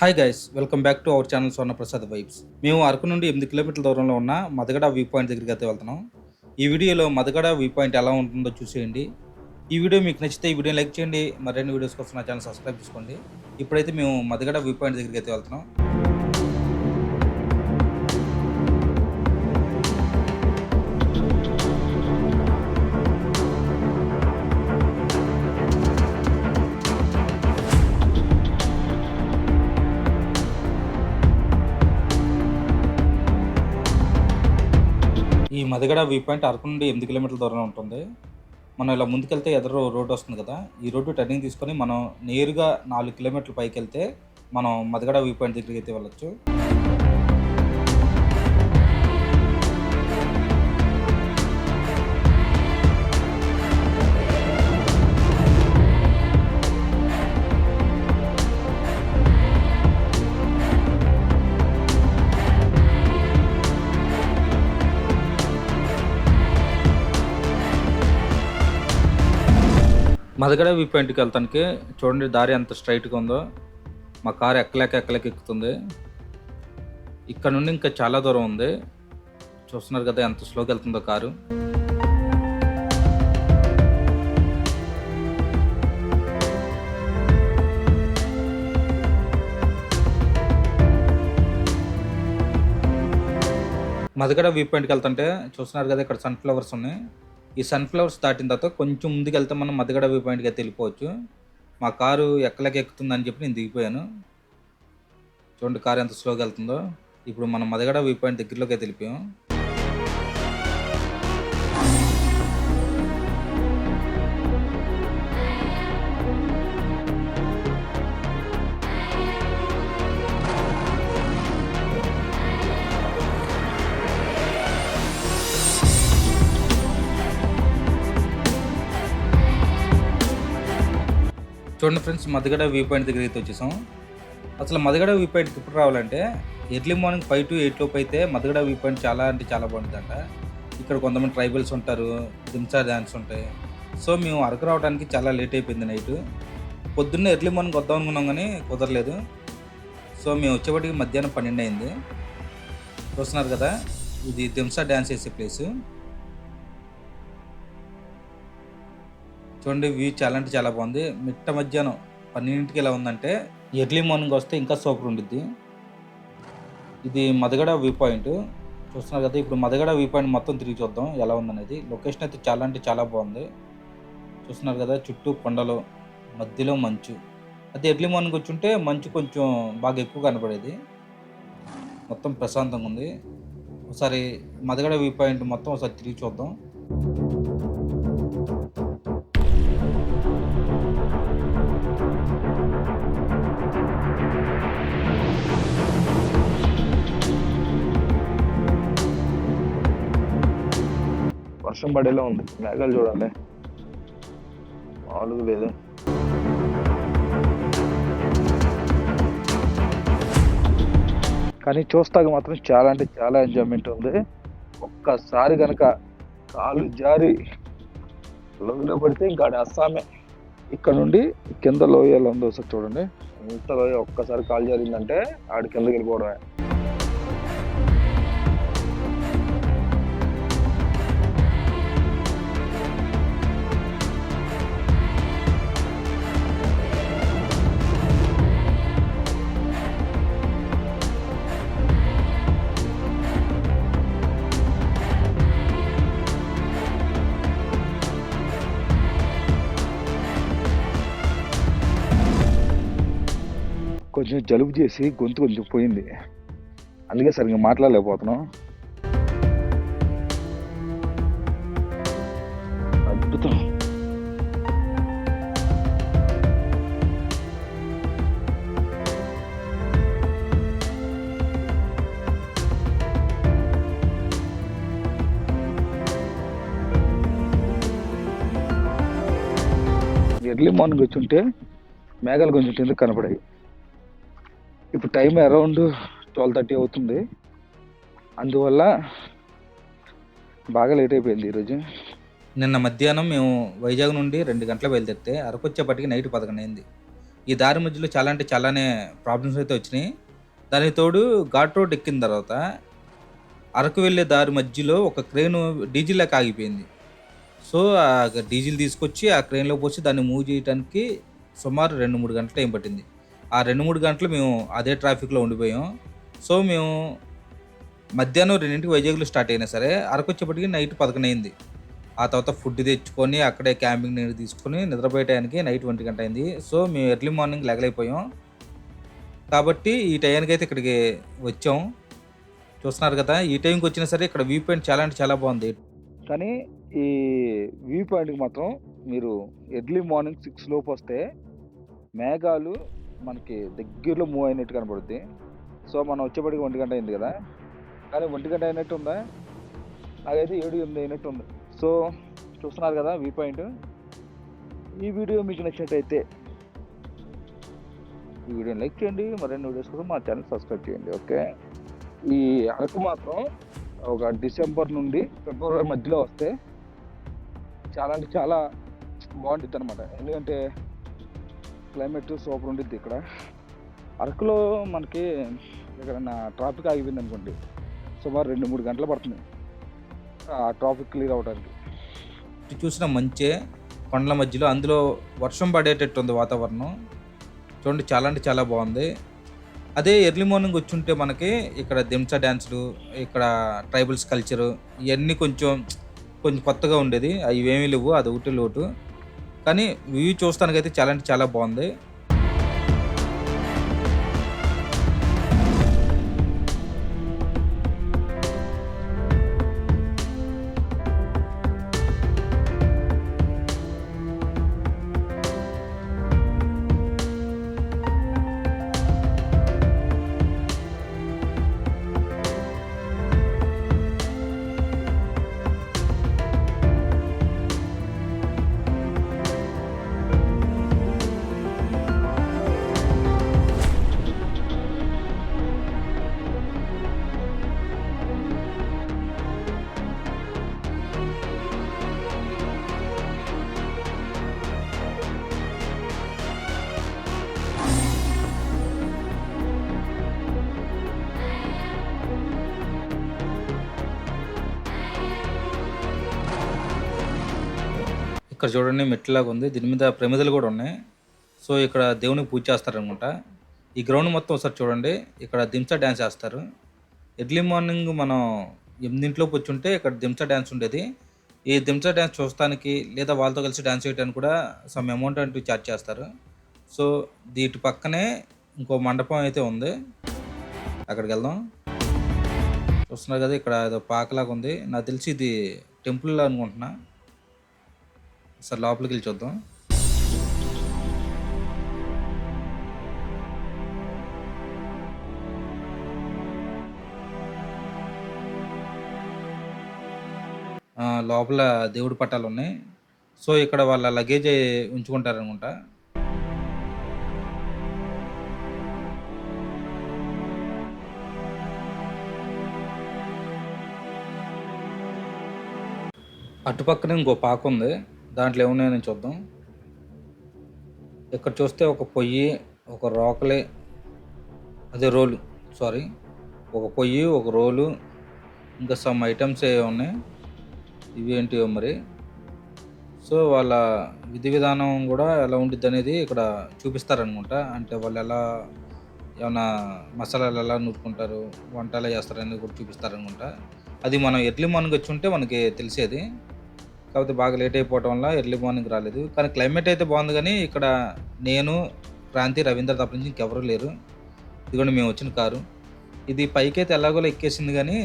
Hi guys welcome back to our channel Swarna Prasad vibes మేము అరకు నుండి ఎనిమిది కిలోమీటర్ల దూరంలో ఉన్న మదగడ వ్యూ పాయింట్ దగ్గరికి అయితే వెళ్తున్నాం. ఈ వీడియోలో మదగడ వ్యూ పాయింట్ ఎలా ఉంటుందో చూసేయండి. ఈ వీడియో మీకు నచ్చితే ఈ వీడియో లైక్ చేయండి. మరిన్ని వీడియోస్ కోసం నా ఛానల్ సబ్స్క్రైబ్ చేసుకోండి. ఇప్పుడైతే మేము మదగడ వ్యూ పాయింట్ దగ్గరికి అయితే వెళ్తున్నాం. మదగడ వ్యూ పాయింట్ అరకు నుండి ఎనిమిది కిలోమీటర్ల దూరంలో ఉంటుంది. మనం ఇలా ముందుకెళ్తే ఎదురు రోడ్డు వస్తుంది కదా. ఈ రోడ్డు టర్నింగ్ తీసుకొని మనం నేరుగా నాలుగు కిలోమీటర్ల పైకి వెళ్తే మనం మదిగడ వ్యూ పాయింట్ దగ్గరికి అయితే వెళ్ళొచ్చు. మదగడ వ్యూ పాయింట్కి వెళ్తానికి చూడండి దారి ఎంత స్ట్రైట్గా ఉందో. మా కారు ఎక్కలేక ఎక్కలేక ఎక్కుతుంది. ఇక్కడ నుండి ఇంకా చాలా దూరం ఉంది. చూస్తున్నారు కదా ఎంత స్లోకి వెళ్తుందో కారు. మదగడ వ్యూ పాయింట్కి వెళ్తుంటే చూస్తున్నారు కదా ఇక్కడ సన్ఫ్లవర్స్ ఉన్నాయి. ఈ సన్ఫ్లవర్స్ దాటిన తర్వాత కొంచెం ముందుకు వెళ్తే మనం మదగడ వ్యూ పాయింట్కి అయితే వెళ్ళిపోవచ్చు. మా కారు ఎక్కలకి ఎక్కుతుందని చెప్పి నేను దిగిపోయాను. చూడండి కారు ఎంత స్లోగా వెళ్తుందో. ఇప్పుడు మనం మదగడ వ్యూ పాయింట్ దగ్గరలోకి అయితే వెళ్ళిపోయాం. చూడండి ఫ్రెండ్స్ మధుగడ వ్యూ పాయింట్ దగ్గర అయితే వచ్చేసాం. అసలు మదగడ వ్యూ పాయింట్ ఇప్పుడు రావాలంటే early morning five to eight లోపు అయితే మదగడ వ్యూ పాయింట్ చాలా అంటే చాలా బాగుంటుందంట. ఇక్కడ కొంతమంది ట్రైబల్స్ ఉంటారు దింసా డ్యాన్స్ ఉంటాయి. సో మేము అరకు రావడానికి చాలా లేట్ అయిపోయింది నైట్. పొద్దున్నే ఎర్లీ మార్నింగ్ వద్దాం అనుకున్నాం కానీ కుదరలేదు. సో మేము వచ్చేప్పటికి మధ్యాహ్నం పన్నెండు అయింది. చూస్తున్నారు కదా ఇది దింసా డ్యాన్స్ వేసే ప్లేసు. చూడండి వ్యూ చాలా అంటే చాలా బాగుంది. మిట్ట మధ్యాహ్నం పన్నెండింటికి ఎలా ఉందంటే ఎర్లీ మార్నింగ్ వస్తే ఇంకా సూపర్ ఉండిద్ది. ఇది మదగడ వ్యూ పాయింట్ చూస్తున్నారు కదా ఇప్పుడు మదగడ వ్యూ పాయింట్ మొత్తం తిరిగి చూద్దాం ఎలా ఉందనేది. లొకేషన్ అయితే చాలా అంటే చాలా బాగుంది. చూస్తున్నారు కదా చుట్టూ కొండలు మధ్యలో మంచు. అది ఎర్లీ మార్నింగ్ వచ్చి ఉంటే మంచు కొంచెం బాగా ఎక్కువ కనపడేది. మొత్తం ప్రశాంతంగా ఉంది. ఒకసారి మదగడ వ్యూ పాయింట్ మొత్తం ఒకసారి తిరిగి చూద్దాం. వర్షం పడేలా ఉంది. మేఘాలు చూడాలి మామూలుగా లేదు. కానీ చూస్తాక మాత్రం చాలా అంటే చాలా ఎంజాయ్మెంట్ ఉంది. ఒక్కసారి కనుక కాలు జారి లోయలో పడితే ఇంకా అస్సామే. ఇక్కడ నుండి కింద లోయలో ఉంది ఒకసారి చూడండి. ఇంత లోయ ఒక్కసారి కాలు జారిందంటే ఆడి కిందకి వెళ్ళిపోవడమే. కొంచెం జలుబు చేసి గొంతు కొంచెం పోయింది. అందుకే సరిగ్గా మాట్లాడలేకపోతున్నాం. అద్భుతం. ఎర్లీ మార్నింగ్ వచ్చి ఉంటే మేఘాలు కొంచెం కిందకి కనపడాయి. ఇప్పుడు టైం అరౌండ్ ట్వెల్వ్ థర్టీ అవుతుంది. అందువల్ల బాగా లేట్ అయిపోయింది ఈరోజు. నిన్న మధ్యాహ్నం మేము వైజాగ్ నుండి రెండు గంటల బయలుదేరితే అరకు వచ్చేపటికి నైట్ పదకొండు అయింది. ఈ దారి మధ్యలో చాలా అంటే చాలానే ప్రాబ్లమ్స్ అయితే వచ్చినాయి. దానికి తోడు ఘాట్ రోడ్ ఎక్కిన తర్వాత అరకు వెళ్ళే దారి మధ్యలో ఒక క్రేను డీజిల్ లెక్క ఆగిపోయింది. సో ఆ డీజిల్ తీసుకొచ్చి ఆ క్రెయిన్లో పోసి దాన్ని మూవ్ చేయడానికి సుమారు రెండు మూడు గంటల టైం పట్టింది. ఆ రెండు మూడు గంటలు మేము అదే ట్రాఫిక్లో ఉండిపోయాం. సో మేము మధ్యాహ్నం రెండింటికి వైజాగ్లో స్టార్ట్ అయినా సరే అరకు వచ్చేప్పటికి నైట్ పదకొండు అయింది. ఆ తర్వాత ఫుడ్ తెచ్చుకొని అక్కడే క్యాంపింగ్ నీరు తీసుకొని నిద్రపోయే టైంకి నైట్ ఒంటి గంట అయింది. సో మేము ఎర్లీ మార్నింగ్ లెగలైపోయాం కాబట్టి ఈ టైంకి అయితే ఇక్కడికి వచ్చాం. చూస్తున్నారు కదా ఈ టైంకి వచ్చినా సరే ఇక్కడ వ్యూ పాయింట్ చాలా అంటే చాలా బాగుంది. కానీ ఈ వ్యూ పాయింట్కి మాత్రం మీరు ఎర్లీ మార్నింగ్ సిక్స్ లోపు వస్తే మేఘాలు మనకి దగ్గరలో మూవ్ అయినట్టు కనబడుద్ది. సో మనం వచ్చేప్పటికి ఒంటి గంట అయింది కదా. కానీ ఒంటి గంట అయినట్టు ఉందా? నాకైతే ఏడు ఎనిమిది అయినట్టు ఉంది. సో చూస్తున్నారు కదా వ్యూ పాయింట్. ఈ వీడియో మీకు నచ్చినట్టయితే ఈ వీడియోని లైక్ చేయండి. మరిన్ని వీడియోస్ కోసం మా ఛానల్ సబ్స్క్రైబ్ చేయండి. ఓకే? ఈ అరకు మాత్రం ఒక డిసెంబర్ నుండి ఫిబ్రవరి మధ్యలో వస్తే చాలా అంటే చాలా బాగుంటుంది అనమాట ఎందుకంటే క్లైమేట్ సూపర్ ఉంటుంది ఇక్కడ. అరకులో మనకి ఎక్కడైనా ట్రాఫిక్ ఆగిపోయింది అనుకోండి సుమారు రెండు మూడు గంటలు పడుతుంది. ఆ ట్రాఫిక్ క్లియర్ అవడానికి. ఇటు చూసిన మంచే కొండల మధ్యలో అందులో వర్షం పడేటట్టు ఉంది వాతావరణం. చూడండి చాలా అంటే చాలా బాగుంది. అదే ఎర్లీ మార్నింగ్ వచ్చుంటే మనకి ఇక్కడ దింసా డ్యాన్సులు ఇక్కడ ట్రైబల్స్ కల్చరు ఇవన్నీ కొంచెం కొంచెం కొత్తగా ఉండేది. అవి ఏమీ లేవు అది ఒకటి లోటు. కానీ వ్యూ చూస్తానికైతే చాలా అంటే చాలా బాగుంది. ఇక్కడ చూడండి మెట్లాగా ఉంది. దీని మీద ప్రమిదలు కూడా ఉన్నాయి. సో ఇక్కడ దేవునికి పూజ చేస్తారనమాట. ఈ గ్రౌండ్ మొత్తం ఒకసారి చూడండి. ఇక్కడ దింసా డ్యాన్స్ చేస్తారు. ఎర్లీ మార్నింగ్ మనం ఎనిమిదింట్లోకి వచ్చి ఉంటే ఇక్కడ దింసా డ్యాన్స్ ఉండేది. ఈ దింసా డ్యాన్స్ చూస్తానికి లేదా వాళ్ళతో కలిసి డ్యాన్స్ చేయడానికి కూడా సమ్ అమౌంట్ అంటూ ఛార్జ్ చేస్తారు. సో దీటి పక్కనే ఇంకో మండపం అయితే ఉంది. అక్కడికి వెళ్దాం. చూస్తున్నారు కదా ఇక్కడ ఏదో పాకలాగా ఉంది. నాకు తెలిసి ఇది టెంపుల్ అనుకుంటున్నా. సార్ లోపలికి వెళ్ళి చూద్దాం. లోపల దేవుడి పట్టాలు ఉన్నాయి. సో ఇక్కడ వాళ్ళ లగేజ్ ఉంచుకుంటారు అనుకుంటా అటుపక్కన ఇంకో పాక ఉంది. దాంట్లో ఏమున్నాయని చూద్దాం. ఇక్కడ చూస్తే ఒక పొయ్యి ఒక రోకలే అదే రోలు సారీ ఒక పొయ్యి ఒక రోలు ఇంకా సమ్ ఐటమ్స్ ఏ ఉన్నాయి. ఇవి ఏంటివో మరి. సో వాళ్ళ విధి విధానం కూడా ఎలా ఉంటుంది అనేది ఇక్కడ చూపిస్తారనుకుంటా అంటే వాళ్ళు ఎలా ఏమైనా మసాలాలు ఎలా నూరుకుంటారు వంట ఎలా చేస్తారనేది కూడా చూపిస్తారనుకుంటా అది మనం ఎర్లీ మార్నింగ్ వచ్చి ఉంటే మనకి తెలిసేది. కాకపోతే బాగా లేట్ అయిపోవటం వల్ల ఎర్లీ మార్నింగ్ రాలేదు. కానీ క్లైమేట్ అయితే బాగుంది కానీ ఇక్కడ నేను క్రాంతి రవీంద్ర తప్ప నుంచి ఇంకెవరూ లేరు. ఇదిగోండి మేము వచ్చిన కారు. ఇది పైకి అయితే ఎలాగోలా ఎక్కేసింది కానీ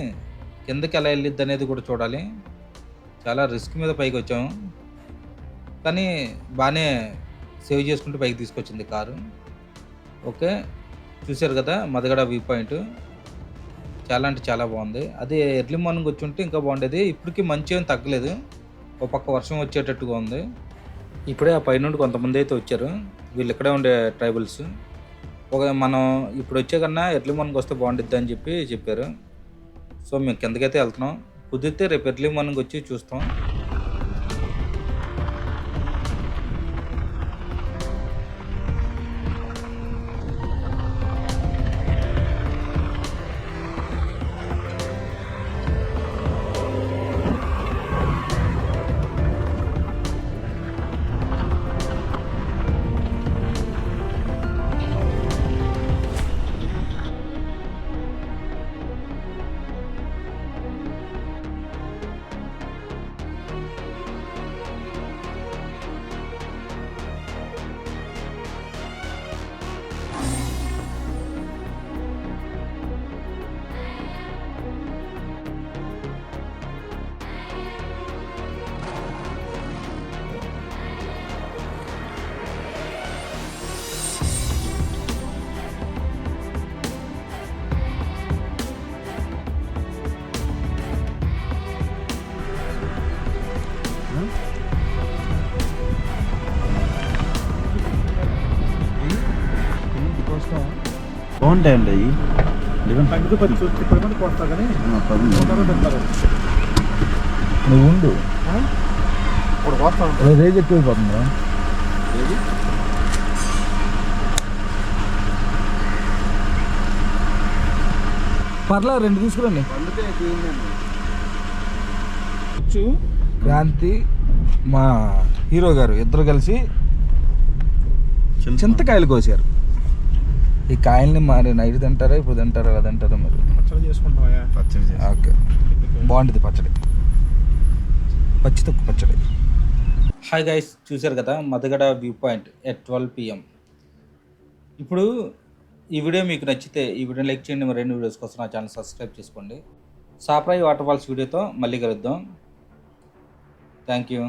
కిందకి ఎలా వెళ్ళిద్ది అనేది కూడా చూడాలి. చాలా రిస్క్ మీద పైకి వచ్చాము. కానీ బాగానే సేవ్ చేసుకుంటూ పైకి తీసుకొచ్చింది కారు. ఓకే చూశారు కదా మదగడ వ్యూ పాయింట్. చాలా అంటే చాలా బాగుంది. అదే ఎర్లీ మార్నింగ్ వచ్చి ఉంటే ఇంకా బాగుండేది. ఇప్పటికీ మంచి ఏం తగ్గలేదు. ఒక పక్క వర్షం వచ్చేటట్టుగా ఉంది. ఇప్పుడే ఆ పైనుండి కొంతమంది అయితే వచ్చారు. వీళ్ళు ఇక్కడే ఉండే ట్రైబల్స్. ఒక మనం ఇప్పుడు వచ్చే కన్నా ఎర్లీ మార్నింగ్ వస్తే బాగుంటుంది అని చెప్పి చెప్పారు. సో మేము కిందకైతే వెళ్తున్నాం. కుదిరితే రేపు ఎర్లీ మార్నింగ్ వచ్చి చూస్తాం. కొందరు తింటారు నువ్వు ఉండు రేజ్ ఎక్కువైపోతుందా పర్లేదు రెండు తీసుకురండి. క్రాంతి మా హీరో గారు ఇద్దరు కలిసి చింతకాయలు కోసారు. ఈ కాయల్ని మరి నైట్ తింటారా ఇప్పుడు తింటారా ఎలా తింటారా మరి. పచ్చడి చేసుకుంటామయ్యా పచ్చడి. ఓకే. బాగుంటుంది పచ్చడి. పచ్చి తొక్కు పచ్చడి. హాయ్ గైస్ చూశారు కదా Madagada view point at twelve PM ఇప్పుడు ఈ వీడియో మీకు నచ్చితే ఈ వీడియో లైక్ చేయండి మరిన్ని వీడియోస్ కోసం నా ఛానల్ సబ్స్క్రైబ్ చేసుకోండి. సాప్రాయి వాటర్ ఫాల్స్ వీడియోతో మళ్ళీ కలుద్దాం. Thank you